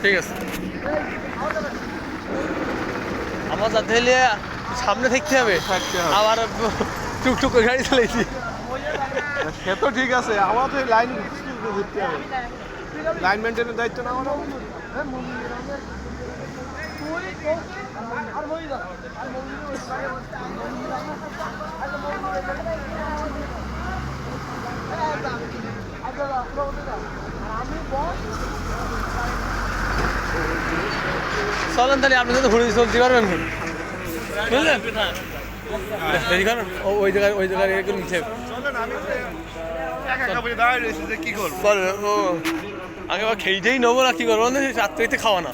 ঠিক আছে। আমার যাতে হলে সামনে থাকতে হবে। আবার টুকটুক করে গাড়ি চালাইছি সে তো ঠিক আছে আমার তো লাইন ঘুরতে হবে। লাইন মেনটেনের দায়িত্ব না আমার। চলেন তাহলে, আপনি তো ঘুরে চলতে পারবেন বুঝলেন? ওই জায়গায় ওই জায়গায় এরকম নিচে। আগে খেয়েই নেব না, কি করব? না রাত্রিতে খাওয়া না।